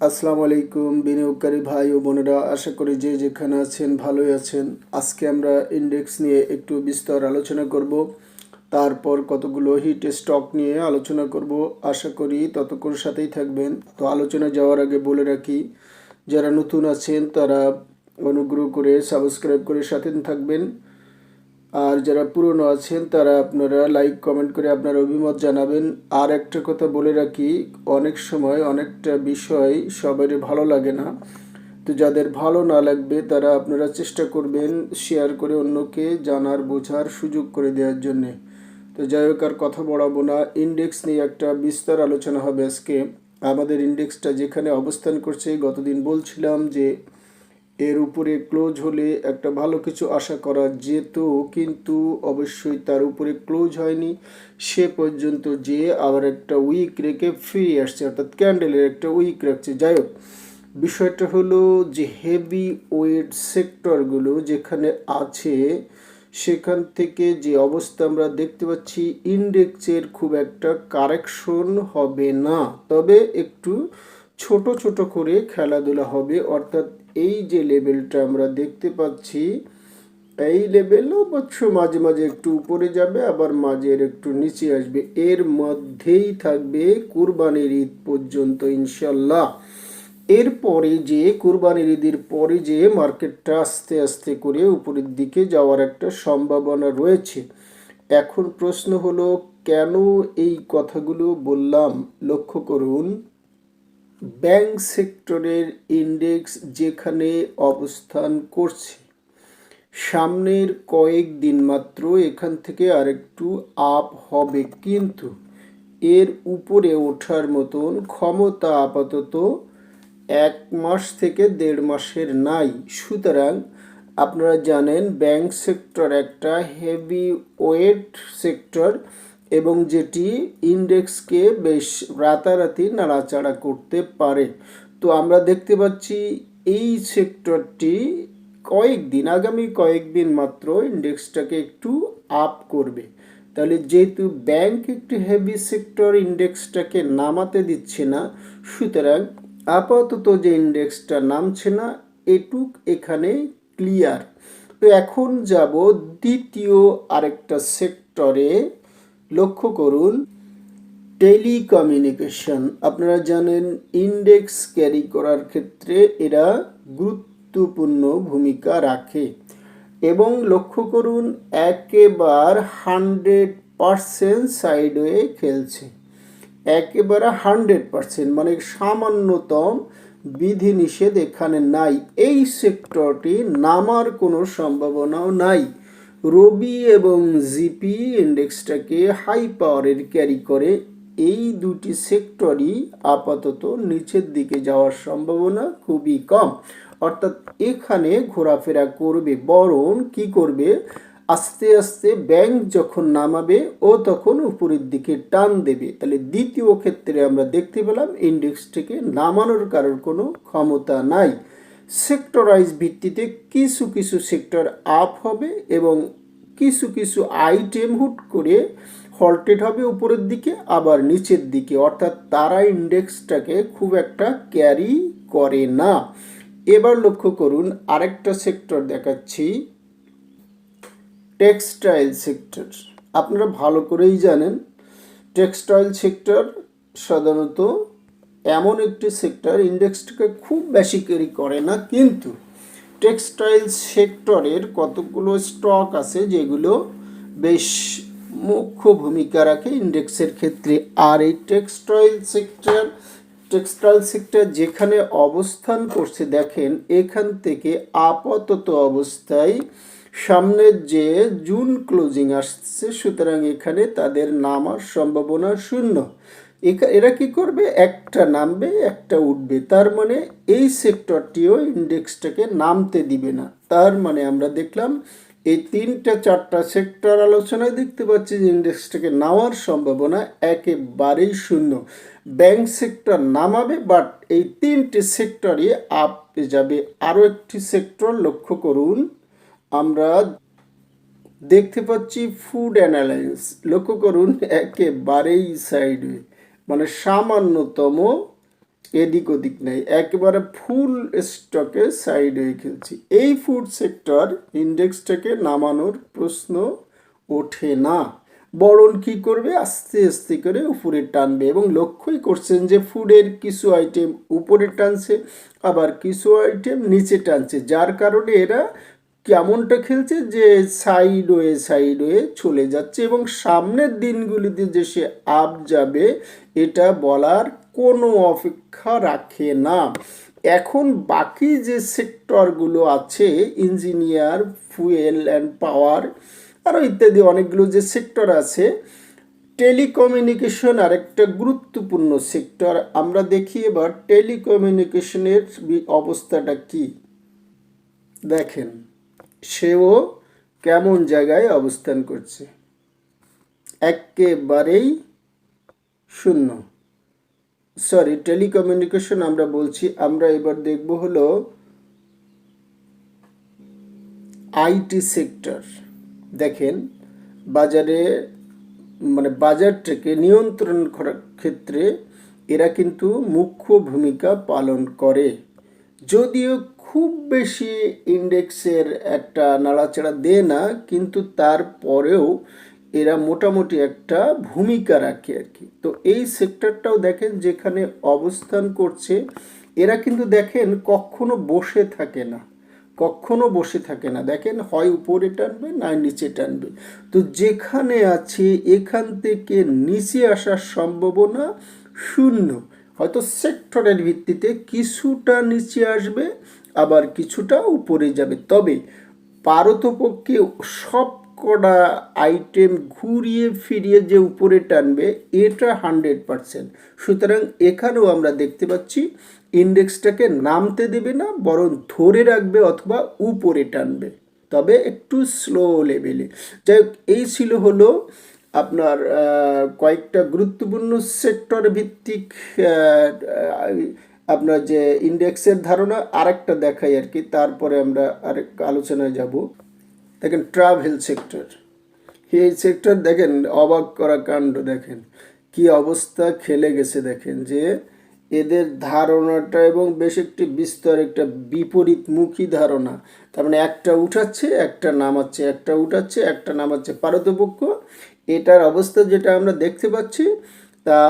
আসসালামু আলাইকুম বিনিয়োগকারী ভাই ও বোনেরা, আশা করি যে যেখানে আছেন ভালোই আছেন। আজকে আমরা ইন্ডেক্স নিয়ে একটু বিস্তর আলোচনা করব, তারপর কতগুলো হিট স্টক নিয়ে আলোচনা করব। আশা করি ততক্ষণ সাথেই থাকবেন। তো আলোচনা যাওয়ার আগে বলে রাখি, যারা নতুন আছেন তারা অনুগ্রহ করে সাবস্ক্রাইব করে সাথে থাকবেন। আর যারা পুরনো আছেন, তারা আপনারা লাইক কমেন্ট করে আপনার অভিমত জানাবেন। আর একটা কথা বলে রাখি, অনেক সময় অনেকটা বিষয় সবারই ভালো লাগে না। তো যাদের ভালো না লাগবে, তারা আপনারা চেষ্টা করবেন শেয়ার করে অন্যকে জানার, বোঝার সুযোগ করে দেওয়ার জন্যে। তো যাই হোক, আর কথা বড়াবো না। ইন্ডেক্স নিয়ে একটা বিস্তার আলোচনা হবে আজকে। আমাদের ইন্ডেক্সটা যেখানে অবস্থান করছে, গতদিন বলছিলাম যে এর উপরে ক্লোজ হলে একটা ভালো কিছু আশা করা যেত, কিন্তু অবশ্যই তার উপরে ক্লোজ হয়নি। সে পর্যন্ত যে আবার একটা উইক রেখে ফিরে আসছে, অর্থাৎ ক্যান্ডেলের একটা উইক রাখছে। যাই হোক, বিষয়টা হলো যে হেভি ওয়েট সেক্টরগুলো যেখানে আছে, সেখান থেকে যে অবস্থা আমরা দেখতে পাচ্ছি ইন্ডেক্সের খুব একটা কারেকশন হবে না। তবে একটু ছোট ছোট করে খেলাধুলা হবে, অর্থাৎ এই যে লেভেলটা আমরা দেখতে পাচ্ছি, এই লেভেল অবশ্য মাঝে মাঝে একটু উপরে যাবে, আবার মাঝের একটু নিচে আসবে। এর মধ্যেই থাকবে কুরবানির ঈদ পর্যন্ত ইনশাল্লাহ এরপরে যে, কুরবানির ঈদের পরে যে মার্কেটটা আস্তে আস্তে করে উপরের দিকে যাওয়ার একটা সম্ভাবনা রয়েছে। এখন প্রশ্ন হলো, কেন এই কথাগুলো বললাম? লক্ষ্য করুন ব্যাংক সেক্টরের ইন্ডেক্স যেখানে অবস্থান করছে। সামনের কয়েক দিন মাত্র এখান থেকে আরেকটু আপ হবে কিন্তু এর উপরে ওঠার মতন ক্ষমতা আপাতত এক মাস থেকে দেড় মাসের নাই। সুতরাং আপনারা জানেন, ব্যাংক সেক্টর একটা হেভি ওয়েট সেক্টর। এবং যেটি ইন্ডেক্সকে বেশ রাতারাতি নাড়াচাড়া করতে পারে। তো আমরা দেখতে পাচ্ছি এই সেক্টরটি কয়েকদিন, আগামী কয়েকদিন মাত্র ইন্ডেক্সটাকে একটু আপ করবে। তাহলে যেহেতু ব্যাংক একটি হেভি সেক্টর, ইন্ডেক্সটাকে নামাতে দিচ্ছে না, সুতরাং আপাতত যে ইন্ডেক্সটা নামছে না, এটুক এখানে ক্লিয়ার। তো এখন যাব দ্বিতীয় আরেকটা সেক্টরে। লক্ষ্য করুন, টেলিকমিউনিকেশন। আপনারা জানেন, ইন্ডেক্স ক্যারি করার ক্ষেত্রে এরা গুরুত্বপূর্ণ ভূমিকা রাখে। এবং লক্ষ্য করুন, একেবার হান্ড্রেড পারসেন্ট সাইডওয়ে খেলছে। একেবারে হান্ড্রেড পারসেন্ট মানে সামান্যতম বিধিনিষেধ এখানে নাই। এই সেক্টরটি নামার কোনো সম্ভাবনাও নাই। রবি এবং জিপি ইন্ডেক্সটাকে হাই পাওয়ারের ক্যারি করে এই দুটি সেক্টরই আপাতত নিচের দিকে যাওয়ার সম্ভাবনা খুবই কম। অর্থাৎ এখানে ঘোরাফেরা করবে বরং কি করবে? আস্তে আস্তে ব্যাংক যখন নামাবে, ও তখন উপরের দিকে টান দেবে। তাহলে দ্বিতীয় ক্ষেত্রে আমরা দেখতে পেলাম ইন্ডেক্সটিকে নামানোর কারোর কোনো ক্ষমতা নাই। সেক্টরাইজ ভিত্তিতে কিছু কিছু সেক্টর আপ হবে এবং কিছু কিছু আইটেম হুট করে হল্টেড হবে উপরের দিকে, আবার নিচের দিকে। অর্থাৎ তারা ইন্ডেক্সটাকে খুব একটা ক্যারি করে না। এবার লক্ষ্য করুন, আরেকটা সেক্টর দেখাচ্ছি। Textile sector. আপনারা ভালো করেই জানেন, টেক্সটাইল সেক্টর সাধারণত এমন একটি সেক্টর ইন্ডেক্সটাকে খুব বেশি ক্যারি করে না, কিন্তু টেক্সটাইল সেক্টরের কতগুলো স্টক আছে যেগুলো বেশ মুখ্য ভূমিকা রাখে ইন্ডেক্সের ক্ষেত্রে। আর এই টেক্সটাইল সেক্টর টেক্সটাইল সেক্টর যেখানে অবস্থান করছে, দেখেন এখান থেকে আপাতত অবস্থায় সামনের যে জুন ক্লোজিং আসছে, সুতরাং এখানে তাদের নামার সম্ভাবনা শূন্য। এরা কি করবে? একটা নামবে, একটা উঠবে। তার মানে এই সেক্টরটিও ইন্ডেক্সটাকে নামতে দিবে না। তার মানে আমরা দেখলাম, এই তিনটা, চারটা সেক্টর আলোচনায় দেখতে পাচ্ছি যে ইন্ডেক্সটাকে নামার সম্ভাবনা একেবারেই শূন্য। ব্যাংক সেক্টর নামাবে, বাট এই তিনটে সেক্টরই আপে যাবে। আরও একটি সেক্টর লক্ষ্য করুন, আমরা দেখতে পাচ্ছি ফুড অ্যানালাইন্স লক্ষ্য করুন, একেবারেই সাইডে মানে সামান্যতম এদিক ওদিক নাই, একেবারে ফুল স্টকে সাইড হয়ে খেলছি। এই ফুড সেক্টর ইন্ডেক্সটাকে নামানোর প্রশ্ন ওঠে না। বরং কি করবে? আস্তে আস্তে করে উপরে টানবে এবং লক্ষ্যই করছেন যে ফুডের কিছু আইটেম উপরে টানছে, আবার কিছু আইটেম নিচে টানছে। যার কারণে এরা কেমনটা খেলছে? যে সাইড ওয়ে সাইড ওয়ে চলে যাচ্ছে এবং সামনের দিনগুলিতে যে সে আপ যাবে, এটা বলার কোনো অপেক্ষা রাখে না। এখন বাকি যে সেক্টরগুলো আছে ইঞ্জিনিয়ার ফুয়েল অ্যান্ড পাওয়ার আরও ইত্যাদি অনেকগুলো যে সেক্টর আছে টেলিকমিউনিকেশন আরেকটা গুরুত্বপূর্ণ সেক্টর আমরা দেখি এবার টেলিকমিউনিকেশনের অবস্থাটা কি? দেখেন। সেও কেমন জায়গায় অবস্থান করছে? একেবারেই শূন্য। সরি, টেলিকমিউনিকেশন আমরা বলছি, আমরা এবার দেখব হলো আইটি সেক্টর। দেখেন, বাজারে মানে বাজারটাকে নিয়ন্ত্রণ করার ক্ষেত্রে এরা কিন্তু মুখ্য ভূমিকা পালন করে। যদিও খুব বেশি ইন্ডেক্সের একটা নাড়াচাড়া দেয় না, কিন্তু তারপরেও এরা মোটামুটি একটা ভূমিকা রাখে আর কি। তো এই সেক্টরটাও দেখেন যেখানে অবস্থান করছে, এরা কিন্তু দেখেন কখনো বসে থাকে না, কখনো বসে থাকে না। দেখেন হয় উপরে টানবে না নিচে টানবে। তো যেখানে আছে, এখান থেকে নিচে আসার সম্ভাবনা শূন্য। হয়তো সেক্টরের ভিত্তিতে কিছুটা নিচে আসবে আবার কিছুটা উপরে যাবে। তবে পারতপক্ষে সব কটা আইটেম ঘুরিয়ে ফিরিয়ে যে উপরে টানবে, এটা হান্ড্রেড পারসেন্ট সুতরাং এখানেও আমরা দেখতে পাচ্ছি ইন্ডেক্সটাকে নামতে দেবে না, বরং ধরে রাখবে অথবা উপরে টানবে। তবে একটু স্লো লেভেলে যাই হোক, এই ছিল হলো আপনার কয়েকটা গুরুত্বপূর্ণ সেক্টর ভিত্তিক আপনার যে ইন্ডেক্সের ধারণা আরেকটা দেখাই আর কি, তারপরে আমরা আরেক আলোচনায় যাব। দেখেন ট্রাভেল সেক্টর এই সেক্টর দেখেন, অবাক করা কাণ্ড দেখেন। কি অবস্থা, খেলে গেছে দেখেন যে এদের ধারণাটা এবং বেশ একটি বিস্তর, একটা বিপরীতমুখী ধারণা। তার মানে একটা উঠাচ্ছে, একটা নামাচ্ছে, একটা উঠাচ্ছে, একটা নামাচ্ছে। পারতপক্ষ, এটার অবস্থা যেটা আমরা দেখতে পাচ্ছি তা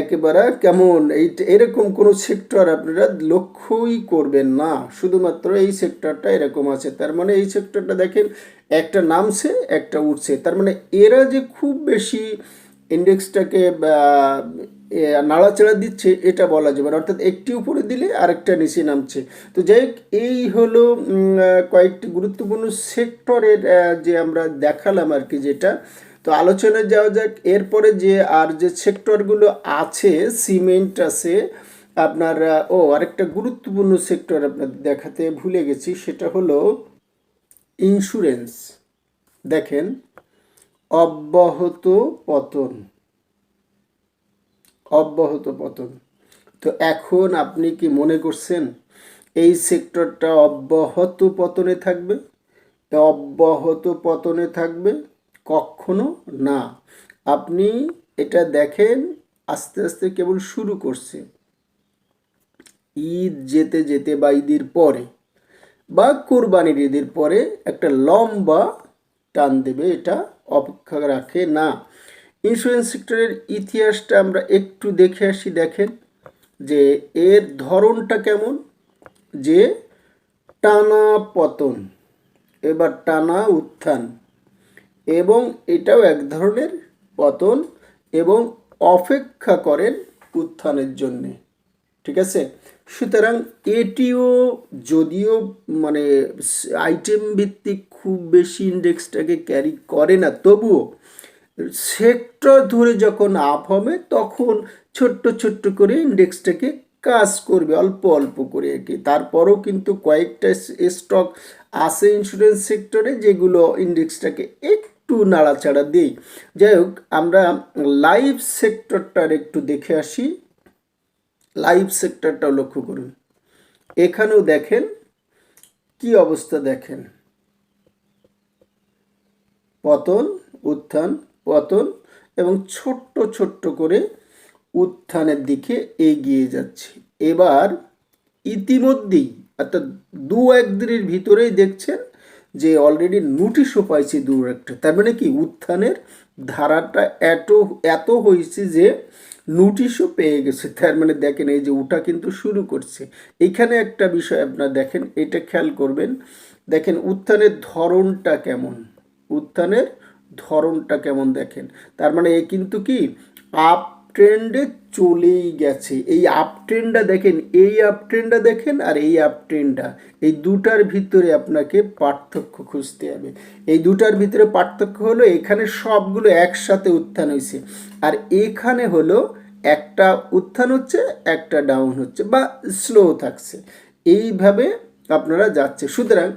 একেবারে কেমন? এই এরকম কোনো সেক্টর আপনারা লক্ষ্যই করবেন না। শুধুমাত্র এই সেক্টরটা এরকম আছে। তার মানে এই সেক্টরটা দেখেন, একটা নামছে, একটা উঠছে। তার মানে এরা যে খুব বেশি ইন্ডেক্সটাকে নাড়াচাড়া দিচ্ছে, এটা বলা যাবে না। অর্থাৎ একটি উপরে দিলে আরেকটা নিচে নামছে। তো যাই হোক, এই হলো কয়েকটি গুরুত্বপূর্ণ সেক্টরের যে আমরা দেখালাম আর কি যেটা তো আলোচনায় যাওয়া যাক। এরপরে যে আর যে সেক্টরগুলো আছে, সিমেন্ট আছে, আপনার, ও, আরেকটা গুরুত্বপূর্ণ সেক্টর আপনাদের দেখাতে ভুলে গেছি, সেটা হলো ইন্স্যুরেন্স দেখেন, অব্যাহত পতন। অব্যাহত পতন। তো এখন আপনি কি মনে করছেন এই সেক্টরটা অব্যাহত পতনে থাকবে? অব্যাহত পতনে থাকবে কখনো না। আপনি এটা দেখেন, আস্তে আস্তে কেবল শুরু করছে। ঈদ যেতে যেতে বা ঈদের পরে বা কোরবানির ঈদের পরে একটা লম্বা টান দেবে, এটা অপেক্ষা রাখে না। ইন্স্যুরেন্স সেক্টরের ইতিহাসটা আমরা একটু দেখে আসি, দেখেন যে এর ধরনটা কেমন, যে টানা পতন, এবার টানা উত্থান। এবং এটাও এক ধরনের পতন এবং অপেক্ষা করেন উত্থানের জন্যে। ঠিক আছে? সুতরাং এটিও যদিও মানে আইটেম ভিত্তিক খুব বেশি ইন্ডেক্সটাকে ক্যারি করে না, তবুও সেক্টর ধরে যখন আপ হবে তখন ছোট্ট ছোট্ট করে ইন্ডেক্সটাকে কাজ করবে, অল্প অল্প করে আর কি। তারপরও কিন্তু কয়েকটা স্টক আছে ইন্স্যুরেন্স সেক্টরে যেগুলো ইন্ডেক্সটাকে একটু নাড়াচাড়া দিই। যাই হোক, আমরা লাইভ সেক্টরটার একটু দেখে আসি। লাইভ সেক্টরটাও লক্ষ্য করুন। এখানেও দেখেন, কি অবস্থা দেখেন? পতন, উত্থান, পতন এবং ছোট্ট ছোট্ট করে উত্থানের দিকে এগিয়ে যাচ্ছে। এবার ইতিমধ্যেই, অর্থাৎ দু একদিনের ভিতরেই দেখছেন যে অলরেডি নোটিশও পাইছে দু একটা। তার মানে কি, উত্থানের ধারাটা এত এত হয়েছে যে নোটিশও পেয়ে গেছে। তার মানে দেখেন, এই যে ওটা কিন্তু শুরু করছে। এখানে একটা বিষয় আপনার দেখেন, এটা খেয়াল করবেন। দেখেন, উত্থানের ধরনটা কেমন? উত্থানের ধরনটা কেমন দেখেন? তার মানে এ কিন্তু কি, আপ ট্রেন্ডে চলেই গেছে। এই আপ ট্রেন্ডটা দেখেন, এই আপ ট্রেন্ডটা দেখেন আর এই আপ ট্রেন্ডটা এই দুটার ভিতরে আপনাকে পার্থক্য খুঁজতে হবে। এই দুটার ভিতরে পার্থক্য হলো, এখানে সবগুলো একসাথে উত্থান হয়েছে আর এখানে হলো, একটা উত্থান হচ্ছে, একটা ডাউন হচ্ছে বা স্লো থাকছে। এইভাবে আপনারা যাচ্ছে। সুতরাং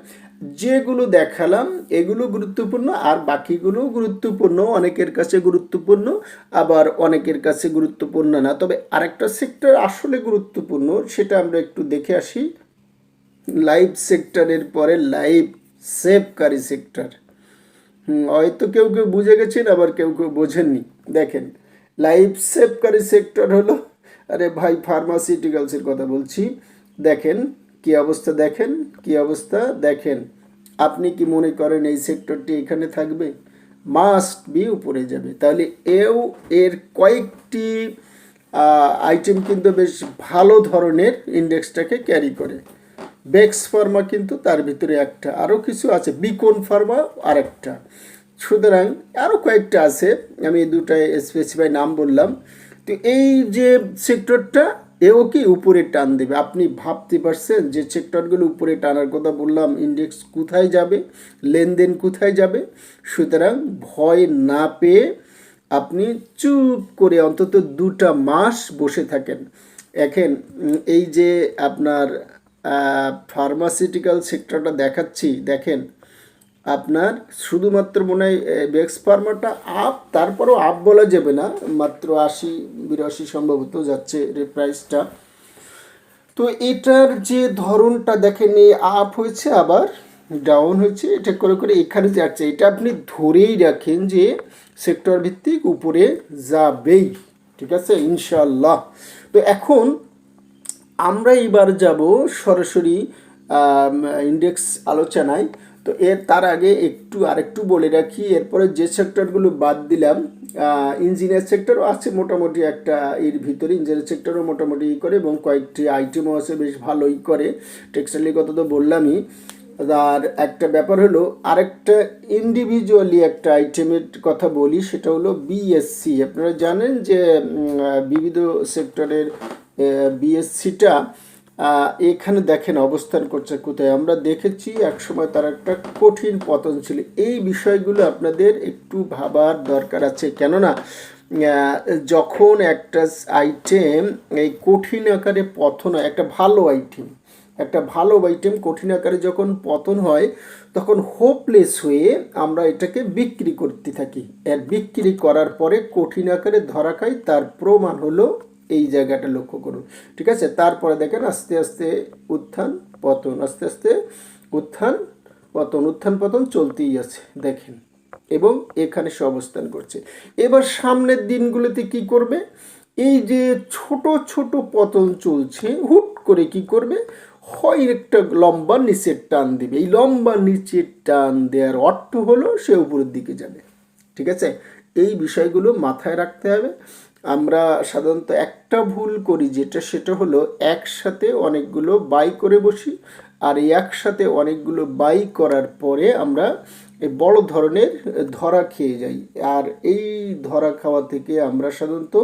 যেগুলো দেখালাম, এগুলো গুরুত্বপূর্ণ আর বাকিগুলো গুরুত্বপূর্ণ। অনেকের কাছে গুরুত্বপূর্ণ, আবার অনেকের কাছে গুরুত্বপূর্ণ না। তবে আরেকটা সেক্টর আসলে গুরুত্বপূর্ণ, সেটা আমরা একটু দেখে আসি। লাইভ সেক্টরের পরে লাইভ সেভকারী সেক্টর হয়তো কেউ কেউ বুঝে গেছেন, আবার কেউ কেউ বোঝেননি। দেখেন লাইফ সেভকারী সেক্টর হলো, আরে ভাই ফার্মাসিউটিক্যালসের কথা বলছি। দেখেন কি অবস্থা দেখেন? কি অবস্থা দেখেন? আপনি কি মনে করেন এই সেক্টরটি এখানে থাকবে? মাস্ট বি উপরে যাবে। তাহলে এও এর কয়েকটি আইটেম কিন্তু বেশ ভালো ধরনের ইন্ডেক্সটাকে ক্যারি করে। বেক্স ফার্মা কিন্তু তার ভিতরে একটা। আরও কিছু আছে। বিকন ফার্মা আরেকটা। সুতরাং আরও কয়েকটা আছে। আমি দুটায় স্পেসিফাই নাম বললাম। তো এই যে সেক্টরটা এও কি উপরে টান দেবে? আপনি ভাবতে পারছেন যে সেক্টরগুলো উপরে টানার কথা বললাম ইন্ডেক্স কোথায় যাবে লেনদেন কোথায় যাবে? সুতরাং ভয় না পেয়ে আপনি চুপ করে অন্তত দুটা মাস বসে থাকেন। উম, এই যে আপনার ফার্মাসিউটিক্যাল সেক্টরটা দেখাচ্ছি দেখেন আপনার শুধুমাত্র মনে হয় বেক্স ফার্মাটা আপ, তারপরও আপ বলা যাবে না, মাত্র আশি, বিরাশি সম্ভবত যাচ্ছে প্রাইসটা তো এটার যে ধরনটা দেখেন আপ হয়েছে আবার ডাউন হয়েছে, এটা করে করে এখানে যাচ্ছে। এটা আপনি ধরেই রাখেন যে সেক্টর ভিত্তিক উপরে যাবেই, ঠিক আছে? ইনশাল্লাহ তো এখন আমরা এবার যাব সরাসরি ইন্ডেক্স আলোচনায়। তো এর তার আগে একটু আরেকটু বলে রাখি, এরপরে যে সেক্টরগুলো বাদ দিলাম ইঞ্জিনিয়ার সেক্টরও আছে মোটামুটি একটা এর ভিতরে ইঞ্জিনিয়ার সেক্টরও মোটামুটি ই করে এবং কয়েকটি আইটেমও আছে বেশ ভালোই করে টেক্সটাইলের কথা তো বললামই। আর একটা ব্যাপার হলো, আরেকটা ইন্ডিভিজুয়ালি একটা আইটেমের কথা বলি, সেটা হলো বিএসসি আপনারা জানেন যে বিবিধ সেক্টরের বিএসসিটা এখানে দেখেন অবস্থান করছে কোথায়। আমরা দেখেছি একসময় তার একটা কঠিন পতন ছিল। এই বিষয়গুলো আপনাদের একটু ভাবার দরকার আছে। কেননা যখন একটা আইটেম এই কঠিন আকারে পতন হয়, একটা ভালো আইটেম একটা ভালো আইটেম কঠিন আকারে যখন পতন হয়, তখন হোপলেস হয়ে আমরা এটাকে বিক্রি করতে থাকি। এর বিক্রি করার পরে কঠিন আকারে ধরা খাই তার প্রমাণ হলো এই জায়গাটা লক্ষ্য করুন। ঠিক আছে? তারপরে দেখেন আস্তে আস্তে উত্থান, পতন, আস্তে আস্তে উত্থান, পতন উত্থান, পতন চলতেই আছে, দেখেন। এবং এখানে সে অবস্থান করছে। এবার সামনের দিনগুলোতে কি করবে? এই যে ছোট ছোট পতন চলছে, হুট করে কি করবে? হয় একটা লম্বা নিচের টান দেবে। এই লম্বা নিচের টান দেওয়ার অর্থ হলো সে উপরের দিকে যাবে। ঠিক আছে? এই বিষয়গুলো মাথায় রাখতে হবে। আমরা সাধারণত একটা ভুল করি যেটা, সেটা হলো একসাথে অনেকগুলো বাই করে বসি আর এই একসাথে অনেকগুলো বাই করার পরে আমরা বড় ধরনের ধরা খেয়ে যাই। আর এই ধরা খাওয়া থেকে আমরা সাধারণত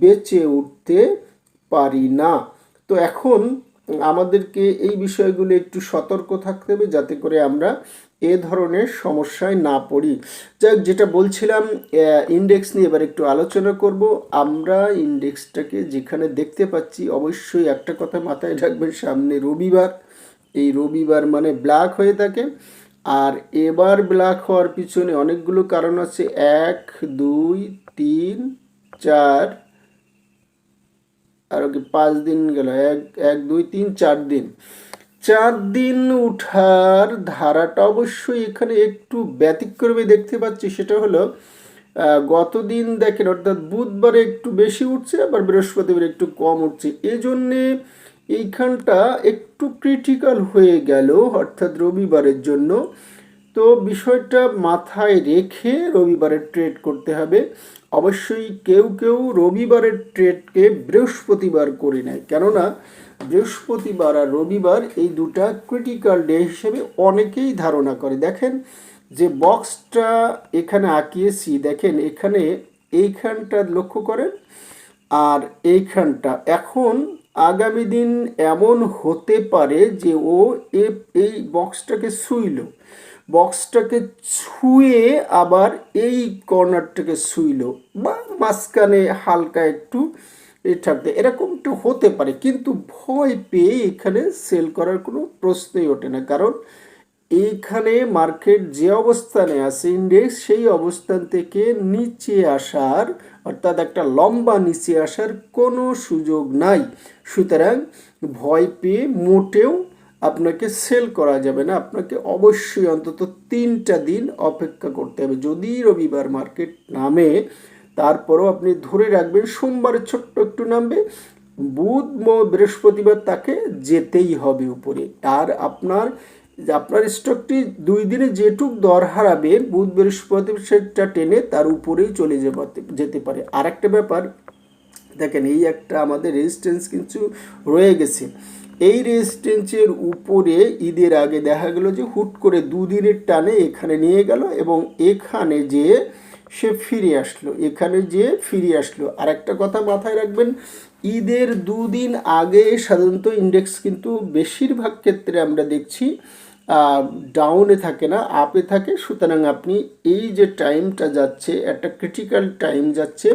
বেঁচে উঠতে পারি না। তো এখন আমাদেরকে এই বিষয়গুলো একটু সতর্ক থাকতে হবে যাতে করে আমরা এ ধরনের সমস্যায় না পড়ি। যাক, যেটা বলছিলাম ইন্ডেক্স নিয়ে এবার একটু আলোচনা করব। আমরা ইন্ডেক্সটাকে যেখানে দেখতে পাচ্ছি, অবশ্যই একটা কথা মাথায় রাখবেন, সামনে রবিবার। এই রবিবার মানে ব্ল্যাক হয়ে থাকে। আর এবার ব্ল্যাক হওয়ার পিছনে অনেকগুলো কারণ আছে। এক, দুই, তিন, চার, আর কি পাঁচ দিন গেল। এক এক, দুই, তিন, চার দিন। চার দিন উঠার ধারাটা অবশ্যই এখানে একটু ব্যতিক্রমে দেখতে পাচ্ছি। সেটা হলো গতদিন দেখেন, অর্থাৎ বুধবারে একটু বেশি উঠছে, আবার বৃহস্পতিবার একটু কম উঠছে। এই জন্যে এইখানটা একটু ক্রিটিক্যাল হয়ে গেল, অর্থাৎ রবিবারের জন্য। তো বিষয়টা মাথায় রেখে রবিবারের ট্রেড করতে হবে। অবশ্যই কেউ কেউ রবিবারের ট্রেডকে বৃহস্পতিবার করে নেয়। কেননা বৃহস্পতিবার আর রবিবার এই দুটা ক্রিটিক্যাল ডে হিসেবে অনেকেই ধারণা করে। দেখেন যে বক্সটা এখানে আঁকিয়েছি, দেখেন এখানে এইখানটা লক্ষ্য করেন আর এইখানটা। এখন আগামী দিন এমন হতে পারে যে ও এই বক্সটাকে ছুঁইল। বক্সটাকে ছুঁয়ে আবার এই কর্নারটাকে ছুঁইল বা মাঝখানে হালকা একটু থাকতে এরকম একটু হতে পারে, কিন্তু ভয় পেয়ে এখানে সেল করার কোনো প্রশ্নই ওঠে না। কারণ এইখানে মার্কেট যে অবস্থানে আছে ইন্ডেক্স সেই অবস্থান থেকে নিচে আসার, অর্থাৎ একটা লম্বা নিচে আসার কোনো সুযোগ নাই। সুতরাং ভয় পেয়ে মোটেও আপনাকে সেল করা যাবে না। আপনাকে অবশ্যই অন্তত তিনটা দিন অপেক্ষা করতে হবে। যদি রবিবার মার্কেট নামে তারপরেও আপনি ধরে রাখবেন, সোমবারে ছোট্ট একটু নামবে, বুধ বৃহস্পতিবার তাকে যেতেই হবে উপরে। আর আপনার আপনার স্টকটি দুই দিনে যেটুক দর হারাবে, বুধ, বৃহস্পতিবার সেটা টেনে তার উপরেই চলে যেতে পারে। আর একটা ব্যাপার, দেখেন এই একটা আমাদের রেজিস্ট্যান্স কিন্তু রয়ে গেছে। এই রেজিস্ট্যান্সের উপরে ঈদের আগে দেখা গেল যে হুট করে দুদিনের টানে এখানে নিয়ে গেল এবং এখানে যে সে ফিরে আসলো। এখানে যে ফিরে আসলো। আর একটা কথা মাথায় রাখবেন, ঈদের দুদিন আগে সাধারণত ইন্ডেক্স কিন্তু বেশিরভাগ ক্ষেত্রে আমরা দেখছি ডাউনে থাকে না আপে থাকে। সুতরাং আপনি এই যে টাইমটা যাচ্ছে, একটা ক্রিটিক্যাল টাইম যাচ্ছে,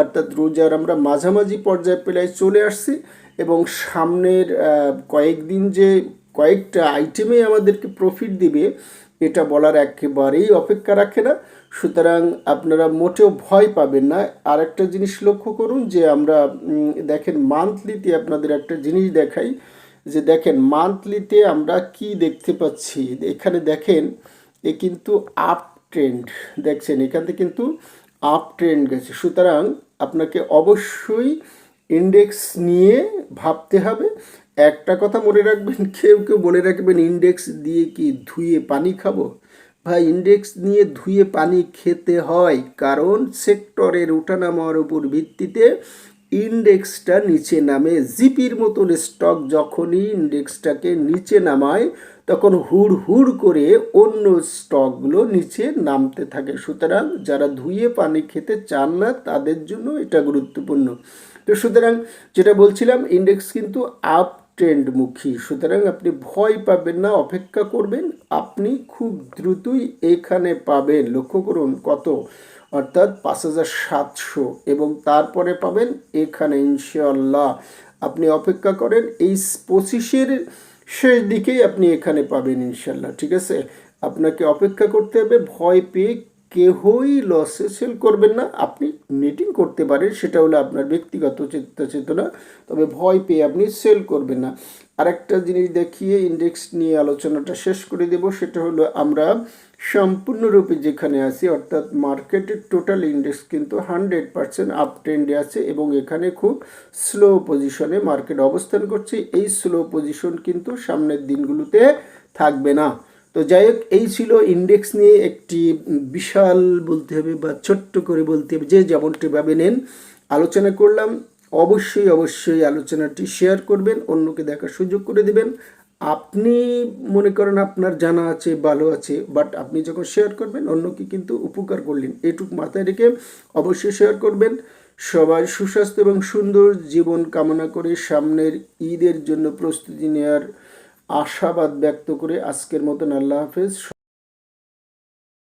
অর্থাৎ রোজার আমরা মাঝামাঝি পর্যায়ে প্রায় চলে আসছি এবং সামনের কয়েকদিন যে কয়েকটা আইটেমে আমাদেরকে প্রফিট দিবে এটা বলার একেবারেই অপেক্ষা রাখে না। সুতরাং আপনারা মোটেও ভয় পাবেন না। আর একটা জিনিস লক্ষ্য করুন যে আমরা দেখেন মান্থলিতে আপনাদের একটা জিনিস দেখাই যে দেখেন মান্থলিতে আমরা কি দেখতে পাচ্ছি। এখানে দেখেন এ কিন্তু আপ ট্রেন্ড দেখছেন? এখান কিন্তু আপ ট্রেন্ড গেছে। সুতরাং আপনাকে অবশ্যই ইন্ডেক্স নিয়ে ভাবতে হবে। একটা কথা মনে রাখবেন, কেউ কেউ বলে রাখবেন ইন্ডেক্স দিয়ে কি ধুয়ে পানি খাব? ভাই ইন্ডেক্স নিয়ে ধুয়ে পানি খেতে হয় কারণ সেক্টরের ওঠানামার উপর ভিত্তিতে ইন্ডেক্সটা নিচে নামে। জিপির মতন স্টক যখনই ইন্ডেক্সটাকে নিচে নামায়, তখন হুড় হুড় করে অন্য স্টকগুলো নিচে নামতে থাকে। সুতরাং যারা ধুয়ে পানি খেতে চান না, তাদের জন্য এটা গুরুত্বপূর্ণ। তো সুতরাং যেটা বলছিলাম ইন্ডেক্স কিন্তু আপ ট্রেন্ডমুখী সুতরাং আপনি ভয় পাবেন না, অপেক্ষা করবেন, আপনি খুব দ্রুতই এখানে পাবেন। লক্ষ্য করুন কত, অর্থাৎ পাঁচ হাজার সাতশো এবং তারপরে পাবেন এখানে ইনশাল্লাহ আপনি অপেক্ষা করেন, এই পঁচিশের শেষ দিকেই আপনি এখানে পাবেন ইনশাল্লাহ ঠিক আছে? আপনাকে অপেক্ষা করতে হবে, ভয় পেয়ে কেহই লসে সেল করবেন না। আপনি নেটিং করতে পারেন, সেটা হলো আপনার ব্যক্তিগত চিন্তা চেতনা, তবে ভয় পেয়ে আপনি সেল করবেন না। আরেকটা জিনিস দেখিয়ে ইন্ডেক্স নিয়ে আলোচনাটা শেষ করে দেব, সেটা হলো আমরা সম্পূর্ণরূপে যেখানে আছি, অর্থাৎ মার্কেটের টোটাল ইন্ডেক্স কিন্তু হান্ড্রেড পার্সেন্ট আপ ট্রেন্ডে আছে এবং এখানে খুব স্লো পজিশনে মার্কেট অবস্থান করছে। এই স্লো পজিশন কিন্তু সামনের দিনগুলোতে থাকবে না। তো যাই হোক, এই ছিল ইন্ডেক্স নিয়ে একটি বিশাল বলতে হবে বা ছোট্ট করে বলতে হবে, যে যেমনটি ভাবে নেন। আলোচনা করলাম। অবশ্যই অবশ্যই আলোচনাটি শেয়ার করবেন, অন্যকে দেখার সুযোগ করে দেবেন। আপনি মনে করেন আপনার জানা আছে, ভালো আছে বাট আপনি যখন শেয়ার করবেন, অন্যকে কিন্তু উপকার করলেন। এটুক মাথায় রেখে অবশ্যই শেয়ার করবেন। সবাই সুস্বাস্থ্য এবং সুন্দর জীবন কামনা করে সামনের ঈদের জন্য প্রস্তুতি নেওয়ার আশাবাদ ব্যক্ত করে আজকের মতন আল্লাহ হাফেজ।